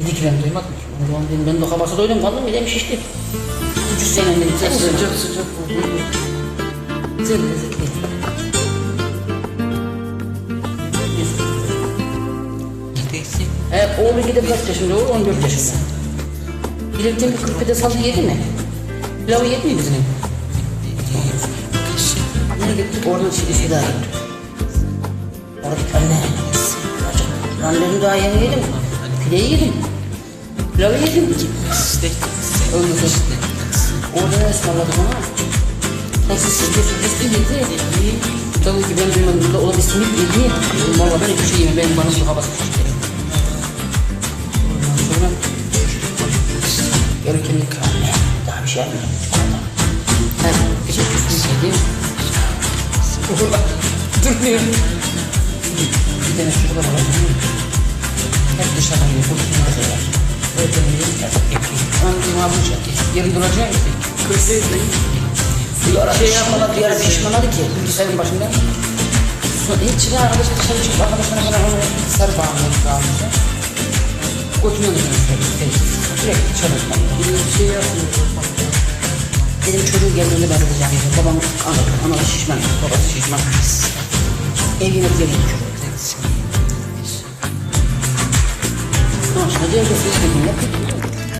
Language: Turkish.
Dedi ki ben duymadım. Ulan dedim ben de kabasa doydum kaldım de şişti. Ucuz senin dedim. Sen Sıcak sıcak. sıcak. Güzel lezzetli. Evet, oğlu gidip kaç yaşında oğlu? 14 yaşında. Bilirken bir kırpide saldı yedi mi? Pilavı yedi mi bizim? Nereye gittik? Oradan şimdi şu daha gittik. Orada anne. Lan dedim daha yeni yedim. Pideyi yedim. Pilavı yedim. Öyle işte. Orada ne ısmarladı bana? Nasıl sirke sirkesi yedi. Tabii ki ben duymadım. Burada bir simit yedi. Valla ben hiçbir şey yemem. Benim bana su havası. Ondan sonra de anne daha bir şey yapmıyorum. Ha, gece küsmüş yedim. Ulan durmuyor. Bir tane çocuklar var. Dışarıdan yiyor. Bu kim var? Öyle yiyor. Anladım abi uçak. Yarın duracak mısın? Kırsaydın. Şey yapmadan diğer pişmanadı ki bilgisayarın başında. Sonra hiç çıkan arkadaş dışarı çıkıp arkadaşlarına bana onu sarı bağımlılık bağımlısı. Götürüyordu beni sürekli. Çalışmam. Bir şey yapmıyor. Dedim çocuğu geldiğinde ben edeceğim. dedi. Babam ana, ana şişman, babası şişman. Evine gelin çocuk. Ama şimdi